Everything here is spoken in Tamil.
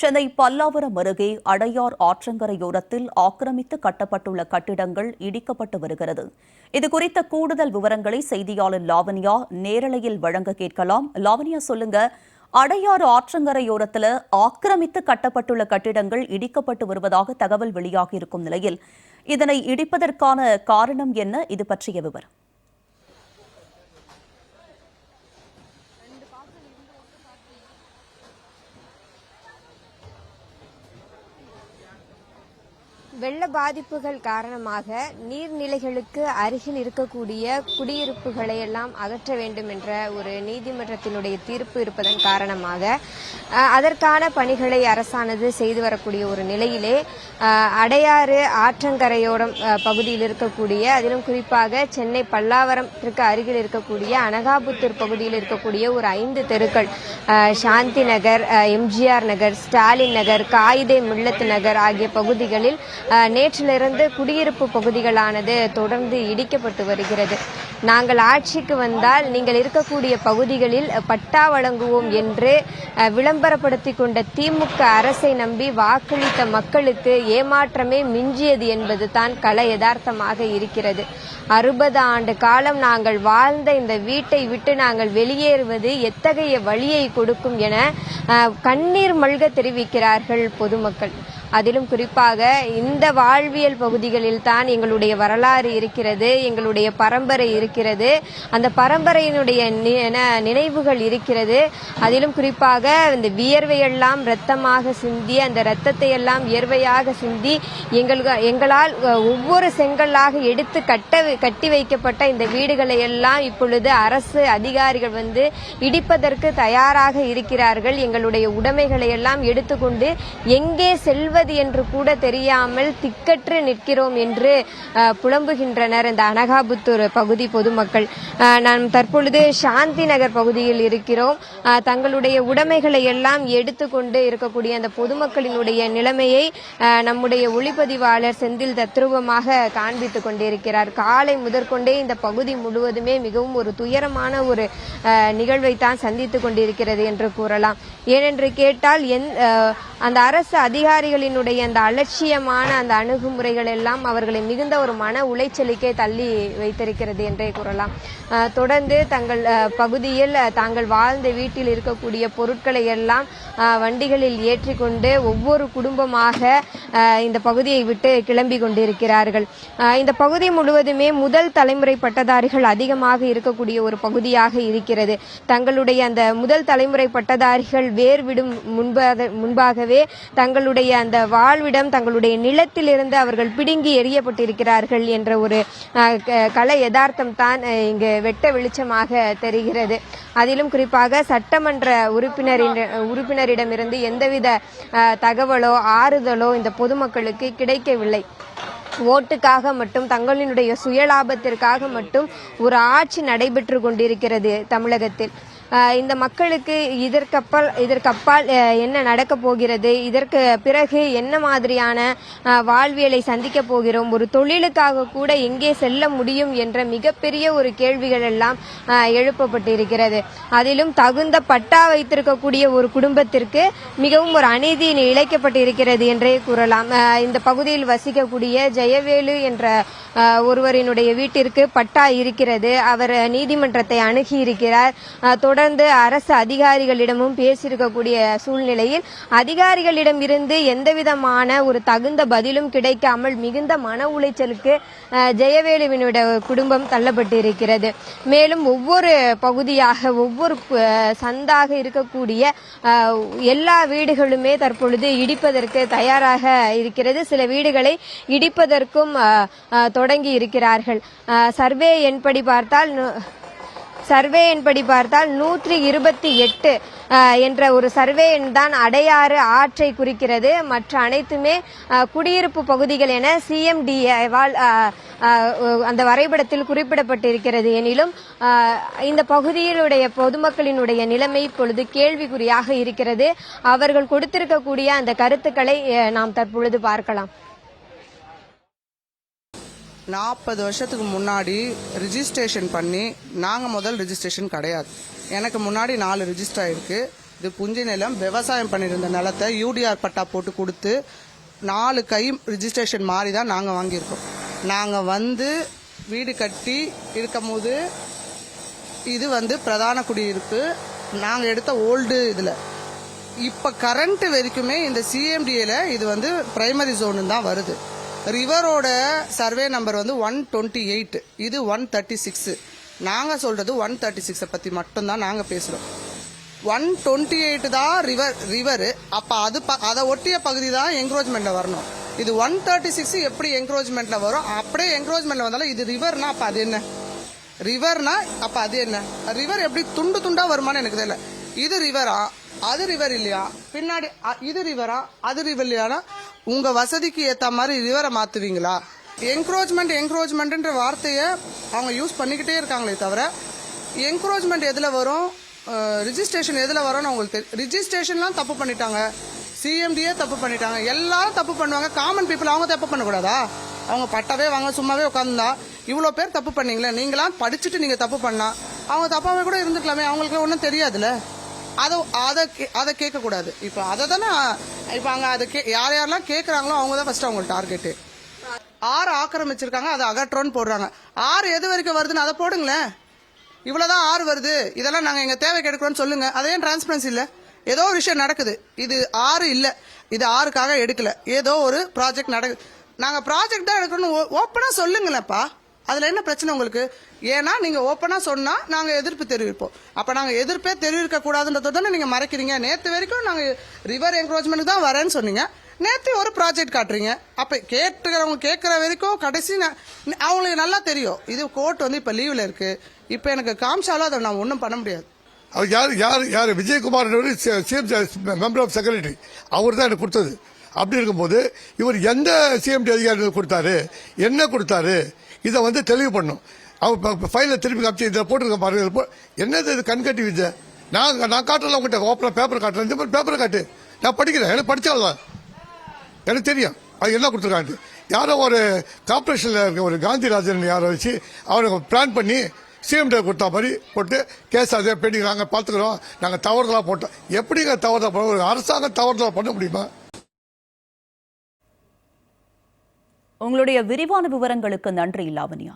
சென்னை பல்லாவரம் அருகே அடையார் ஆற்றங்கரையோரத்தில் ஆக்கிரமித்து கட்டப்பட்டுள்ள கட்டிடங்கள் இடிக்கப்பட்டு வருகிறது. இதுகுறித்த கூடுதல் விவரங்களை செய்தியாளர் லாவண்யா நேரலையில் வழங்க கேட்கலாம். லாவண்யா சொல்லுங்க. அடையாறு ஆற்றங்கரையோரத்தில் ஆக்கிரமித்து கட்டப்பட்டுள்ள கட்டிடங்கள் இடிக்கப்பட்டு வருவதாக தகவல் வெளியாகி இருக்கும் நிலையில் இதனை இடிப்பதற்கான காரணம் என்ன? இது பற்றிய விவரம். வெள்ள பாதிப்புகள் காரணமாக நீர்நிலைகளுக்கு அருகில் இருக்கக்கூடிய குடியிருப்புகளை எல்லாம் அகற்ற வேண்டும் என்ற ஒரு நீதிமன்றத்தினுடைய தீர்ப்பு இருப்பதன் காரணமாக அதற்கான பணிகளை அரசானது செய்து வரக்கூடிய ஒரு நிலையிலே அடையாறு ஆற்றங்கரையோரம் பகுதியில் இருக்கக்கூடிய அதிலும் குறிப்பாக சென்னை பல்லாவரத்திற்கு அருகில் இருக்கக்கூடிய அனகாபுத்தூர் பகுதியில் இருக்கக்கூடிய ஒரு ஐந்து தெருக்கள் சாந்தி நகர் எம்ஜிஆர் நகர் ஸ்டாலின் நகர் காயிதே மில்லத் நகர் ஆகிய பகுதிகளில் நேற்றிலிருந்து குடியிருப்பு பகுதிகளானது தொடர்ந்து இடிக்கப்பட்டு வருகிறது. நாங்கள் ஆட்சிக்கு வந்தால் நீங்கள் இருக்கக்கூடிய பகுதிகளில் பட்டா வழங்குவோம் என்று விளம்பரப்படுத்தி கொண்ட திமுக அரசை நம்பி வாக்களித்த மக்களுக்கு ஏமாற்றமே மிஞ்சியது என்பது தான் கல யதார்த்தமாக இருக்கிறது. அறுபது ஆண்டு காலம் நாங்கள் வாழ்ந்த இந்த வீட்டை விட்டு நாங்கள் வெளியேறுவது எத்தகைய வழியை கொடுக்கும் என கண்ணீர் மல்க தெரிவிக்கிறார்கள் பொதுமக்கள். அதிலும் குறிப்பாக இந்த வாழ்வியல் பகுதிகளில் தான் எங்களுடைய வரலாறு இருக்கிறது எங்களுடைய பரம்பரை இருக்கிறது. அந்த பரம்பரையினுடைய நி- நினைவுகள் இருக்கிறது. அதிலும் குறிப்பாக இந்த வியர்வையெல்லாம் இரத்தமாக சிந்தி அந்த இரத்தத்தை எல்லாம் வியர்வையாக சிந்தி எங்களுக்கு எங்களால் ஒவ்வொரு செங்கல்லாக எடுத்து கட்ட கட்டி வைக்கப்பட்ட இந்த வீடுகளை எல்லாம் இப்பொழுது அரசு அதிகாரிகள் வந்து இடிப்பதற்கு தயாராக இருக்கிறார்கள். எங்களுடைய உடைமைகளை எல்லாம் எடுத்துக்கொண்டு எங்கே செல்வ செய்வது என்று கூட தெரியாமல் திக்கற்று நிற்கிறோம் என்று புலம்புகின்றனர் இந்த அனகாபுத்தூர் பகுதி பொதுமக்கள். நாம் தற்பொழுது சாந்தி நகர் பகுதியில் இருக்கிறோம். தங்களுடைய உடைமைகளை எல்லாம் எடுத்துக்கொண்டு இருக்கக்கூடிய அந்த பொதுமக்களினுடைய நிலைமையை நம்முடைய ஒளிப்பதிவாளர் செந்தில் தத்ரூபமாக காண்பித்துக் கொண்டிருக்கிறார். காலை முதற்கொண்டே இந்த பகுதி முழுவதுமே மிகவும் ஒரு துயரமான ஒரு நிகழ்வை தான் சந்தித்துக் கொண்டிருக்கிறது என்று கூறலாம். ஏனென்று கேட்டால் அந்த அரசு அதிகாரிகளின் அதிகாரிகளினுடைய அந்த அலட்சியமான அந்த அணுகுமுறைகள் எல்லாம் அவர்களை மிகுந்த ஒரு மன உளைச்சலுக்கே தள்ளி வைத்திருக்கிறது என்றே கூறலாம். தொடர்ந்து தங்கள் பகுதியில் தாங்கள் வாழ்ந்த வீட்டில் இருக்கக்கூடிய பொருட்களை எல்லாம் வண்டிகளில் ஏற்றிக்கொண்டு ஒவ்வொரு குடும்பமாக இந்த பகுதியை விட்டு கிளம்பி கொண்டிருக்கிறார்கள். இந்த பகுதி முழுவதுமே முதல் தலைமுறை பட்டதாரிகள் அதிகமாக இருக்கக்கூடிய ஒரு பகுதியாக இருக்கிறது. தங்களுடைய அந்த முதல் தலைமுறை பட்டதாரிகள் வேர் விடும் முன்பாக முன்பாகவே தங்களுடைய அந்த வாழ்விடம் தங்களுடைய நிலத்திலிருந்து அவர்கள் பிடுங்கி எறியப்பட்டிருக்கிறார்கள் என்ற ஒரு அஹ், க- யதார்த்தம் தான் இங்கு வெட்ட வெளிச்சமாக தெரிகிறது. அதிலும் குறிப்பாக சட்டமன்ற உறுப்பினரின் உறுப்பினரிடமிருந்து எந்தவித அஹ், தகவலோ ஆறுதலோ இந்த பொதுமக்களுக்கு கிடைக்கவில்லை. ஓட்டுக்காக மட்டும் தங்களினுடைய சுயலாபத்திற்காக மட்டும் ஒரு ஆட்சி நடைபெற்று கொண்டிருக்கிறது தமிழகத்தில். இந்த மக்களுக்கு இதற்கப்பால் இதற்கப்பால் என்ன நடக்க போகிறது? இதற்கு பிறகு என்ன மாதிரியான வாழ்வியலை சந்திக்க போகிறோம்? ஒரு தொழிலுக்காக கூட எங்கே செல்ல முடியும் என்ற மிகப்பெரிய ஒரு கேள்விகள் எல்லாம் எழுப்பப்பட்டிருக்கிறது. அதிலும் தகுந்த பட்டா வைத்திருக்கக்கூடிய ஒரு குடும்பத்திற்கு மிகவும் ஒரு அநீதி இழைக்கப்பட்டிருக்கிறது என்றே கூறலாம். இந்த பகுதியில் வசிக்கக்கூடிய ஜெயவேலு என்ற ஒருவரினுடைய வீட்டிற்கு பட்டா இருக்கிறது. அவர் நீதிமன்றத்தை அணுகி இருக்கிறார் தொடர்ந்து அரசு அதிகாரிகளிடமும் பேசியிருக்கக்கூடிய சூழ்நிலையில் அதிகாரிகளிடம் இருந்து எந்தவிதமான ஒரு தகுந்த பதிலும் கிடைக்காமல் மிகுந்த மன உளைச்சலுக்கு ஜெயவேலுவினுடைய குடும்பம் தள்ளப்பட்டிருக்கிறது. மேலும் ஒவ்வொரு பகுதியாக ஒவ்வொரு சந்தாக இருக்கக்கூடிய எல்லா வீடுகளுமே தற்பொழுது இடிப்பதற்கு தயாராக இருக்கிறது. சில வீடுகளை இடிப்பதற்கும் தொடங்கி இருக்கிறார்கள். சர்வே என்படி பார்த்தால் சர்வே எண்படி பார்த்தால் நூற்றி இருபத்தி எட்டு என்ற ஒரு சர்வே எண் தான் அடையாறு ஆற்றை குறிக்கிறது. மற்ற அனைத்துமே குடியிருப்பு பகுதிகள் என சிஎம்டிஏவால் அந்த வரைபடத்தில் குறிப்பிடப்பட்டிருக்கிறது. எனிலும் இந்த பகுதியிலுடைய பொதுமக்களினுடைய நிலைமை இப்பொழுது கேள்விக்குறியாக இருக்கிறது. அவர்கள் கொடுத்திருக்கக்கூடிய அந்த கருத்துக்களை நாம் தற்பொழுது பார்க்கலாம். நாற்பது வருஷத்துக்கு முன்னாடி ரிஜிஸ்ட்ரேஷன் பண்ணி நாங்கள் முதல் ரிஜிஸ்ட்ரேஷன் கிடையாது. எனக்கு முன்னாடி நாலு ரிஜிஸ்டர் ஆயிருக்கு. இது புஞ்சை நிலம் விவசாயம் பண்ணியிருந்த நிலத்தை யூடிஆர் பட்டா போட்டு கொடுத்து நாலு கை ரிஜிஸ்ட்ரேஷன் மாதிரி தான் நாங்கள் வாங்கியிருக்கோம். நாங்கள் வந்து வீடு கட்டி இருக்கும்போது இது வந்து பிரதான குடியிருப்பு. நாங்கள் எடுத்த ஓல்டு இதில். இப்போ கரண்ட்டு வரைக்குமே இந்த சிஎம்டிஏல இது வந்து பிரைமரி ஜோனு தான் வருது. ரிவரோட சர்வே நம்பர் வந்து ஒன் டுவெண்ட்டி எயிட் இது ஒன் தேர்ட்டி சிக்ஸு நாங்கள் சொல்கிறது ஒன் தேர்ட்டி சிக்ஸை பற்றி மட்டும்தான் நாங்கள் பேசுகிறோம் ஒன் டுவெண்ட்டி எயிட் தான் ரிவர் ரிவரு அப்போ அது ப- அதை ஒட்டிய பகுதி தான் என்க்ரோச்மெண்ட்டில் வரணும். இது ஒன் தேர்ட்டி சிக்ஸ் எப்படி என்க்ரோச்மெண்ட்டில் வரும்? அப்படியே என்க்ரோச்மெண்ட்டில் வந்தாலும் இது ரிவர்னா அப்போ அது என்ன? ரிவர்னா அப்போ அது என்ன? ரிவர் எப்படி துண்டு துண்டாக வருமான்னு எனக்கு தெரியல. இது ரிவரா அது ரிவர் இல்லையா? பின்னாடி அ- இது ரிவரா அது ரிவர் இல்லையானா உங்க வசதிக்கு ஏத்த மாதிரி ரிவரை மாத்துவீங்களா? என்க்ரோச்மெண்ட் என்க்ரோச்மெண்ட்ன்ற வார்த்தையை அவங்க யூஸ் பண்ணிக்கிட்டே இருக்காங்களே தவிர என்க்ரோச்மெண்ட் எதில் வரும்? ரிஜிஸ்ட்ரேஷன் எதில் வரும்னு அவங்களுக்கு தெரியும் ரிஜிஸ்ட்ரேஷன்லாம் தப்பு பண்ணிட்டாங்க. சிஎம்டியே தப்பு பண்ணிட்டாங்க. எல்லாரும் தப்பு பண்ணுவாங்க. காமன் பீப்புள் அவங்க தப்பு பண்ணக்கூடாதா? அவங்க பட்டாவே வாங்க சும்மாவே உட்காந்துருந்தா இவ்வளோ பேர் தப்பு பண்ணீங்களே? நீங்களாம் படிச்சுட்டு நீங்கள் தப்பு பண்ணா? அவங்க தப்பாகவே கூட இருந்துக்கலாமே. அவங்களுக்கு ஒன்றும் தெரியாதுல்ல? அதை அதை கே- அதை கேட்கக்கூடாது. இப்போ அதை தானே இப்போ அங்கே அதை கே யார் யாரெல்லாம் கேட்குறாங்களோ அவங்க தான் ஃபஸ்ட்டு அவங்க டார்கெட்டு ஆறு ஆக்கிரமிச்சிருக்காங்க அதை அகற்றோன்னு போடுறாங்க. ஆறு எது வரைக்கும் வருதுன்னு அதை போடுங்களேன். இவ்வளோதான் ஆறு வருது. இதெல்லாம் நாங்கள் எங்கள் தேவைக்கு எடுக்கிறோன்னு சொல்லுங்கள் அதே டிரான்ஸ்பரன்சி இல்லை? ஏதோ ஒரு விஷயம் நடக்குது. இது ஆறு இல்லை. இது ஆறுக்காக எடுக்கல. ஏதோ ஒரு ப்ராஜெக்ட் நடக்குது நாங்கள் ப்ராஜெக்ட் தான் எடுக்கணும்னு ஓப்பனாக சொல்லுங்களேன்ப்பா. அதில் என்ன பிரச்சனை உங்களுக்கு? ஏன்னா நீங்கள் ஓப்பனாக சொன்னால் நாங்கள் எதிர்ப்பு தெரிவிப்போம். அப்போ நாங்கள் எதிர்ப்பே தெரிவிக்கக்கூடாதுன்றதை தானே நீங்கள் மறைக்கிறீங்க. நேற்று வரைக்கும் நாங்கள் ரிவர் என்க்ரோச்மெண்ட் தான் வரேன்னு சொன்னீங்க. நேற்று ஒரு ப்ராஜெக்ட் காட்டுறீங்க. அப்போ கேட்டுக்கிறவங்க கேட்குற வரைக்கும் கடைசி அவங்களுக்கு நல்லா தெரியும். இது கோர்ட் வந்து இப்போ லீவில் இருக்குது இப்போ எனக்கு காமிச்சாலும் அதை நான் ஒன்றும் பண்ண முடியாது. அவர் யார் யார் யார்? Vijayakumar chief member of secretary அவர் தான் எனக்கு கொடுத்தது. அப்படி இருக்கும்போது இவர் எந்த சிஎம்டி அதிகாரி கொடுத்தாரு? என்ன கொடுத்தாரு? இதை வந்து தெளிவு பண்ணும் அவர் ஃபைலில் திருப்பி காமிச்சு இதில் போட்டிருக்க பாருங்க என்னது இது கண்கட்டி வித்தை நான் நான் காட்டல உங்கள்கிட்ட ஓப்பனாக பேப்பர் காட்டுறேன். இந்த மாதிரி பேப்பரை காட்டு. நான் படிக்கிறேன். எனக்கு படிச்சாலும் எனக்கு தெரியும். அது என்ன கொடுத்துருக்காங்க யாரோ ஒரு கார்பரேஷனில் இருக்க ஒரு காந்திராஜன் யாரை வச்சு அவரை பிளான் பண்ணி சிஎம் கொடுத்த மாதிரி போட்டு கேஸ் அதே பெண்டிங் நாங்கள் பார்த்துக்கிறோம். நாங்கள் தவறுதலாக போட்டோம். எப்படிங்க தவறுதலாக பண்ண ஒரு அரசாங்கம் தவறுதலாக பண்ண முடியுமா? உங்களுடைய விரிவான விவரங்களுக்கு நன்றி லாவண்யா.